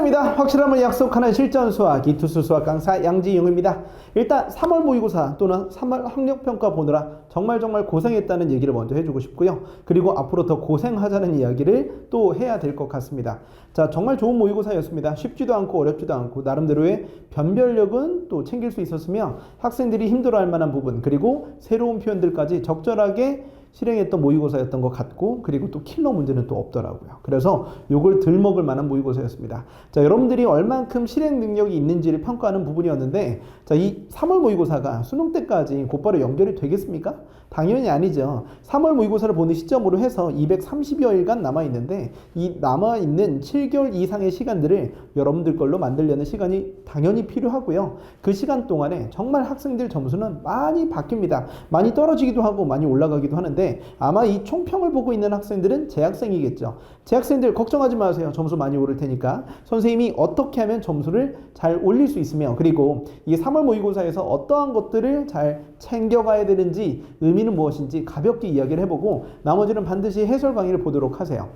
반갑습니다. 확실함을 약속하는 실전 수학 이투수 수학 강사 양지용입니다. 일단 3월 모의고사 또는 3월 학력평가 보느라 정말 정말 고생했다는 얘기를 먼저 해주고 싶고요. 그리고 앞으로 더 고생하자는 이야기를 또 해야 될 것 같습니다. 자, 정말 좋은 모의고사였습니다. 쉽지도 않고 어렵지도 않고 나름대로의 변별력은 또 챙길 수 있었으며 학생들이 힘들어할 만한 부분 그리고 새로운 표현들까지 적절하게 실행했던 모의고사였던 것 같고 그리고 또 킬러 문제는 또 없더라고요. 그래서 요걸 들먹을 만한 모의고사였습니다. 자, 여러분들이 얼만큼 실행 능력이 있는지를 평가하는 부분이었는데 자, 이 3월 모의고사가 수능 때까지 곧바로 연결이 되겠습니까? 당연히 아니죠. 3월 모의고사를 보는 시점으로 해서 230여일간 남아 있는데 이 남아 있는 7개월 이상의 시간들을 여러분들 걸로 만들려는 시간이 당연히 필요하고요. 그 시간 동안에 정말 학생들 점수는 많이 바뀝니다. 많이 떨어지기도 하고 많이 올라가기도 하는데 아마 이 총평을 보고 있는 학생들은 재학생이겠죠. 재학생들 걱정하지 마세요. 점수 많이 오를 테니까 선생님이 어떻게 하면 점수를 잘 올릴 수 있으며 그리고 이 3월 모의고사에서 어떠한 것들을 잘 챙겨가야 되는지 의미는 무엇인지 가볍게 이야기를 해보고 나머지는 반드시 해설 강의를 보도록 하세요.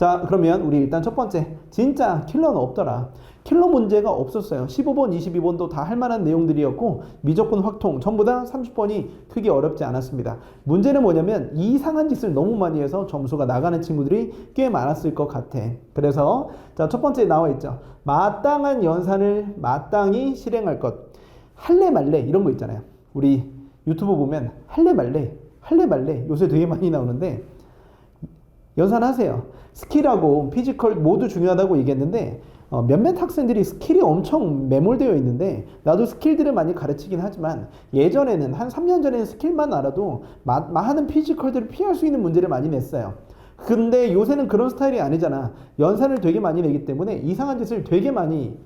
자, 그러면 우리 일단 첫 번째. 진짜 킬러는 없더라. 킬러 문제가 없었어요. 15번, 22번도 다 할 만한 내용들이었고, 미적분 확통, 전부 다 30번이 크게 어렵지 않았습니다. 문제는 뭐냐면, 이상한 짓을 너무 많이 해서 점수가 나가는 친구들이 꽤 많았을 것 같아. 그래서, 자, 첫 번째 나와 있죠. 마땅한 연산을 마땅히 실행할 것. 할래 말래, 이런 거 있잖아요. 우리 유튜브 보면, 할래 말래, 할래 말래, 요새 되게 많이 나오는데, 연산하세요. 스킬하고 피지컬 모두 중요하다고 얘기했는데 어, 몇몇 학생들이 스킬이 엄청 매몰되어 있는데 나도 스킬들을 많이 가르치긴 하지만 예전에는 한 3년 전에는 스킬만 알아도 마, 많은 피지컬들을 피할 수 있는 문제를 많이 냈어요. 근데 요새는 그런 스타일이 아니잖아. 연산을 되게 많이 내기 때문에 이상한 짓을 되게 많이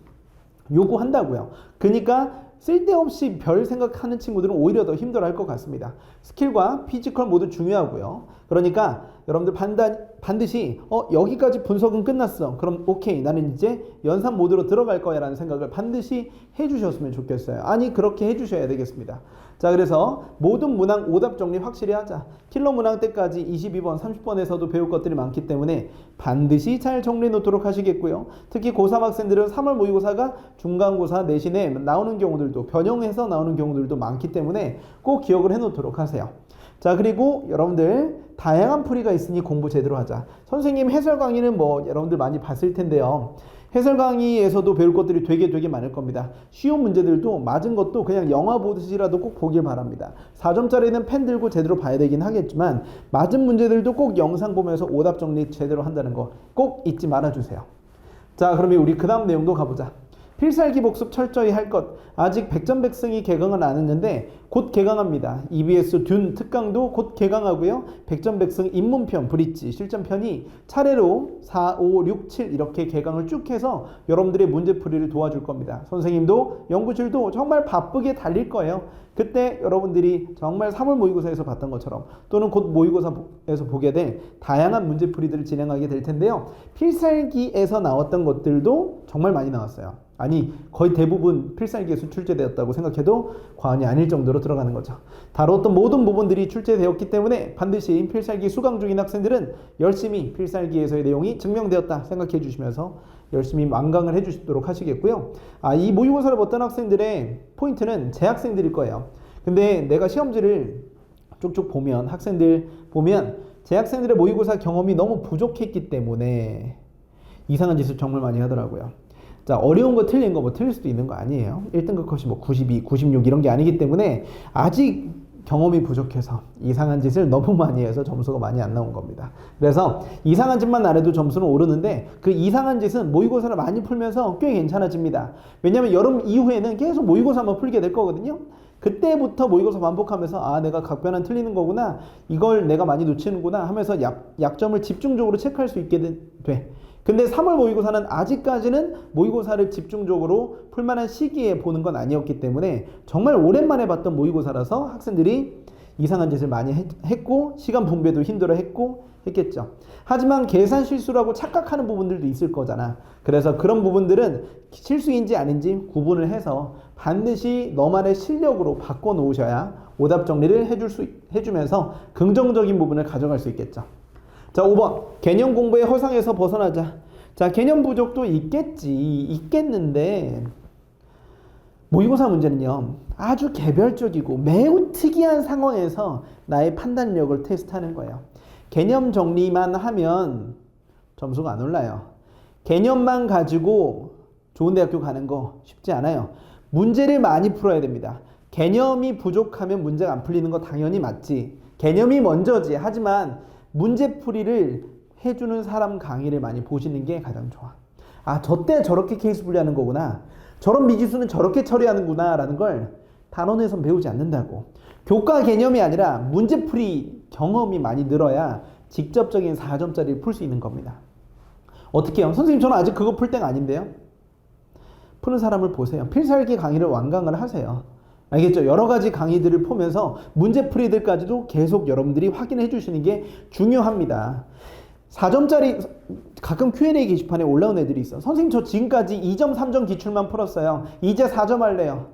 요구한다고요. 그러니까 쓸데없이 별 생각하는 친구들은 오히려 더 힘들어할 것 같습니다. 스킬과 피지컬 모두 중요하고요. 그러니까 여러분들 반다, 반드시 어 여기까지 분석은 끝났어. 그럼 오케이 나는 이제 연산 모드로 들어갈 거야라는 생각을 반드시 해주셨으면 좋겠어요. 아니 그렇게 해주셔야 되겠습니다. 자 그래서 모든 문항 오답 정리 확실히 하자. 킬러 문항 때까지 22번, 30번에서도 배울 것들이 많기 때문에 반드시 잘 정리해 놓도록 하시겠고요. 특히 고3 학생들은 3월 모의고사가 중간고사 내신에 나오는 경우들도 변형해서 나오는 경우들도 많기 때문에 꼭 기억을 해 놓도록 하세요. 자 그리고 여러분들 다양한 풀이가 있으니 공부 제대로 하자. 선생님 해설 강의는 뭐 여러분들 많이 봤을 텐데요. 해설 강의에서도 배울 것들이 되게 되게 많을 겁니다. 쉬운 문제들도 맞은 것도 그냥 영화 보듯이라도 꼭 보길 바랍니다. 4점짜리는 펜 들고 제대로 봐야 되긴 하겠지만 맞은 문제들도 꼭 영상 보면서 오답 정리 제대로 한다는 거 꼭 잊지 말아 주세요. 자, 그러면 우리 그 다음 내용도 가보자. 필살기 복습 철저히 할 것. 아직 백전백승이 개강은 안 했는데 곧 개강합니다. EBS 듄 특강도 곧 개강하고요. 백전백승 입문편 브릿지 실전편이 차례로 4, 5, 6, 7 이렇게 개강을 쭉 해서 여러분들의 문제풀이를 도와줄 겁니다. 선생님도 연구실도 정말 바쁘게 달릴 거예요. 그때 여러분들이 정말 3월 모의고사에서 봤던 것처럼 또는 곧 모의고사에서 보게 될 다양한 문제풀이들을 진행하게 될 텐데요. 필살기에서 나왔던 것들도 정말 많이 나왔어요. 아니 거의 대부분 필살기에서 출제되었다고 생각해도 과언이 아닐 정도로 들어가는 거죠. 다뤘던 모든 부분들이 출제되었기 때문에 반드시 필살기 수강 중인 학생들은 열심히 필살기에서의 내용이 증명되었다 생각해 주시면서 열심히 완강을 해주시도록 하시겠고요. 아, 이 모의고사를 봤던 학생들의 포인트는 재학생들일 거예요. 근데 내가 시험지를 쭉쭉 보면 학생들 보면 재학생들의 모의고사 경험이 너무 부족했기 때문에 이상한 짓을 정말 많이 하더라고요. 자, 어려운 거 틀린 거 뭐 틀릴 수도 있는 거 아니에요. 1등급 컷이 뭐 92, 96 이런 게 아니기 때문에 아직 경험이 부족해서 이상한 짓을 너무 많이 해서 점수가 많이 안 나온 겁니다. 그래서 이상한 짓만 안 해도 점수는 오르는데 그 이상한 짓은 모의고사를 많이 풀면서 꽤 괜찮아집니다. 왜냐하면 여름 이후에는 계속 모의고사만 풀게 될 거거든요. 그때부터 모의고사 반복하면서 아 내가 각변은 틀리는 거구나 이걸 내가 많이 놓치는구나 하면서 약, 약점을 집중적으로 체크할 수 있게 돼. 근데 3월 모의고사는 아직까지는 모의고사를 집중적으로 풀만한 시기에 보는 건 아니었기 때문에 정말 오랜만에 봤던 모의고사라서 학생들이 이상한 짓을 많이 했고 시간 분배도 힘들어 했고 했겠죠. 하지만 계산 실수라고 착각하는 부분들도 있을 거잖아. 그래서 그런 부분들은 실수인지 아닌지 구분을 해서 반드시 너만의 실력으로 바꿔 놓으셔야 오답 정리를 해줄 수, 해주면서 긍정적인 부분을 가져갈 수 있겠죠. 자, 5번. 개념 공부의 허상에서 벗어나자. 자, 개념 부족도 있겠지. 있겠는데 모의고사 문제는요. 아주 개별적이고 매우 특이한 상황에서 나의 판단력을 테스트하는 거예요. 개념 정리만 하면 점수가 안 올라요. 개념만 가지고 좋은 대학교 가는 거 쉽지 않아요. 문제를 많이 풀어야 됩니다. 개념이 부족하면 문제가 안 풀리는 거 당연히 맞지. 개념이 먼저지. 하지만 문제풀이를 해주는 사람 강의를 많이 보시는 게 가장 좋아. 아, 저 때 저렇게 케이스 분리하는 거구나. 저런 미지수는 저렇게 처리하는구나. 라는 걸 단원에선 배우지 않는다고. 교과 개념이 아니라 문제풀이 경험이 많이 늘어야 직접적인 4점짜리를 풀 수 있는 겁니다. 어떻게 해요? 선생님, 저는 아직 그거 풀 때가 아닌데요? 푸는 사람을 보세요. 필살기 강의를 완강을 하세요. 알겠죠? 여러 가지 강의들을 보면서 문제풀이들까지도 계속 여러분들이 확인해 주시는 게 중요합니다. 4점짜리 가끔 Q&A 게시판에 올라온 애들이 있어. 선생님 저 지금까지 2점, 3점 기출만 풀었어요. 이제 4점 할래요.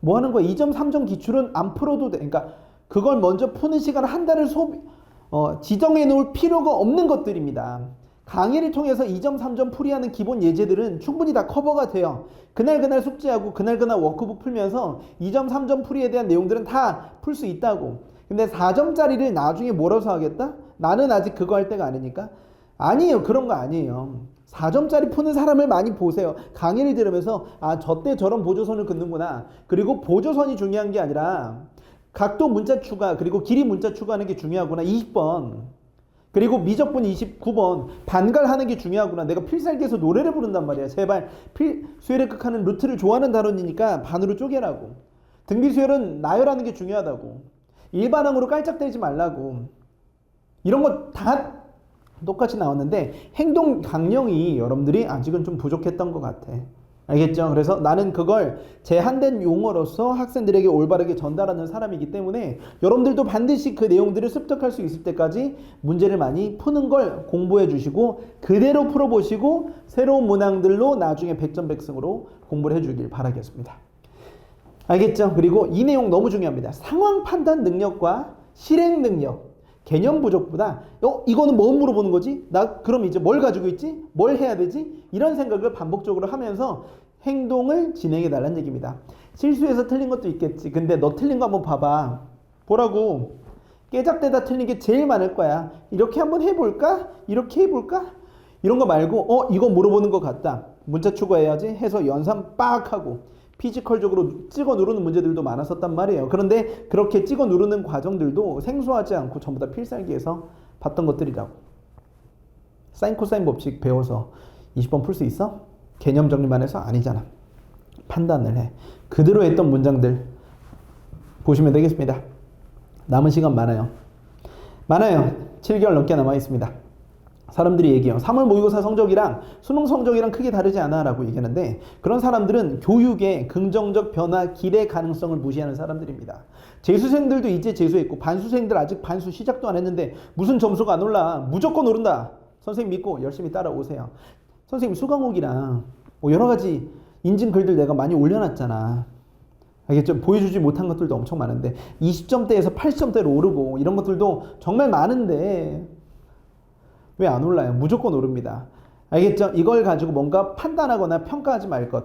뭐 하는 거야? 2점, 3점 기출은 안 풀어도 돼. 그러니까 그걸 먼저 푸는 시간 한 달을 소비, 어, 지정해 놓을 필요가 없는 것들입니다. 강의를 통해서 2점, 3점 풀이하는 기본 예제들은 충분히 다 커버가 돼요. 그날 그날 숙제하고 그날 그날 워크북 풀면서 2점, 3점 풀이에 대한 내용들은 다 풀 수 있다고. 근데 4점짜리를 나중에 몰아서 하겠다? 나는 아직 그거 할 때가 아니니까. 아니에요. 그런 거 아니에요. 4점짜리 푸는 사람을 많이 보세요. 강의를 들으면서 아, 저 때 저런 보조선을 긋는구나. 그리고 보조선이 중요한 게 아니라 각도 문자 추가 그리고 길이 문자 추가하는 게 중요하구나. 20번. 그리고 미적분 29번 반갈하는 게 중요하구나. 내가 필살기에서 노래를 부른단 말이야. 제발 필 수열의 극하는 루트를 좋아하는 단원이니까 반으로 쪼개라고. 등비 수열은 나열하는 게 중요하다고. 일반항으로 깔짝대지 말라고. 이런 거 다 똑같이 나왔는데 행동 강령이 여러분들이 아직은 좀 부족했던 것 같아. 알겠죠? 그래서 나는 그걸 제한된 용어로서 학생들에게 올바르게 전달하는 사람이기 때문에 여러분들도 반드시 그 내용들을 습득할 수 있을 때까지 문제를 많이 푸는 걸 공부해 주시고 그대로 풀어보시고 새로운 문항들로 나중에 백전백승으로 공부를 해 주길 바라겠습니다. 알겠죠? 그리고 이 내용 너무 중요합니다. 상황 판단 능력과 실행 능력. 개념 부족보다 어 이거는 뭐 물어보는 거지? 나 그럼 이제 뭘 가지고 있지? 뭘 해야 되지? 이런 생각을 반복적으로 하면서 행동을 진행해 달라는 얘기입니다. 실수해서 틀린 것도 있겠지. 근데 너 틀린 거 한번 봐봐. 보라고. 깨작대다 틀린 게 제일 많을 거야. 이렇게 한번 해볼까? 이렇게 해볼까? 이런 거 말고 어 이거 물어보는 것 같다. 문자 추가해야지 해서 연산 빡 하고 피지컬적으로 찍어 누르는 문제들도 많았었단 말이에요. 그런데 그렇게 찍어 누르는 과정들도 생소하지 않고 전부 다 필살기에서 봤던 것들이라고. 사인 코사인 법칙 배워서 20번 풀 수 있어? 개념 정리만 해서 아니잖아. 판단을 해. 그대로 했던 문장들 보시면 되겠습니다. 남은 시간 많아요. 많아요. 7개월 넘게 남아 있습니다. 사람들이 얘기해요. 3월 모의고사 성적이랑 수능 성적이랑 크게 다르지 않아 라고 얘기하는데 그런 사람들은 교육의 긍정적 변화 기대 가능성을 무시하는 사람들입니다. 재수생들도 이제 재수했고 반수생들 아직 반수 시작도 안 했는데 무슨 점수가 안 올라 무조건 오른다. 선생님 믿고 열심히 따라오세요. 선생님 수강옥이랑 뭐 여러 가지 인증 글들 내가 많이 올려놨잖아. 알겠죠? 보여주지 못한 것들도 엄청 많은데 20점대에서 80점대로 오르고 이런 것들도 정말 많은데 왜 안 올라요? 무조건 오릅니다. 알겠죠? 이걸 가지고 뭔가 판단하거나 평가하지 말 것.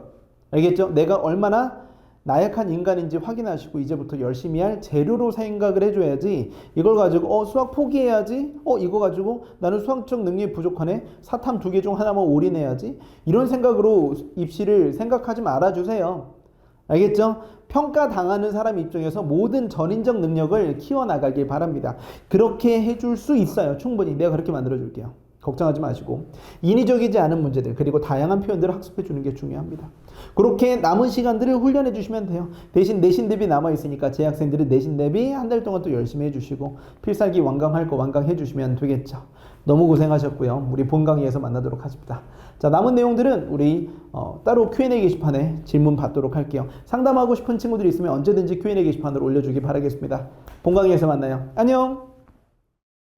알겠죠? 내가 얼마나 나약한 인간인지 확인하시고 이제부터 열심히 할 재료로 생각을 해줘야지 이걸 가지고 어 수학 포기해야지 어 이거 가지고 나는 수학적 능력이 부족하네 사탐 두 개 중 하나만 올인해야지 이런 생각으로 입시를 생각하지 말아주세요 알겠죠? 평가당하는 사람 입장에서 모든 전인적 능력을 키워나가길 바랍니다. 그렇게 해줄 수 있어요. 충분히. 내가 그렇게 만들어줄게요. 걱정하지 마시고. 인위적이지 않은 문제들, 그리고 다양한 표현들을 학습해 주는 게 중요합니다. 그렇게 남은 시간들을 훈련해 주시면 돼요. 대신 내신 대비 남아 있으니까 재학생들은 내신 대비 한 달 동안 또 열심히 해 주시고, 필살기 완강할 거 완강해 주시면 되겠죠. 너무 고생하셨고요. 우리 본 강의에서 만나도록 하십니다. 자, 남은 내용들은 우리 어, 따로 Q&A 게시판에 질문 받도록 할게요. 상담하고 싶은 친구들이 있으면 언제든지 Q&A 게시판으로 올려주기 바라겠습니다. 본 강의에서 만나요. 안녕!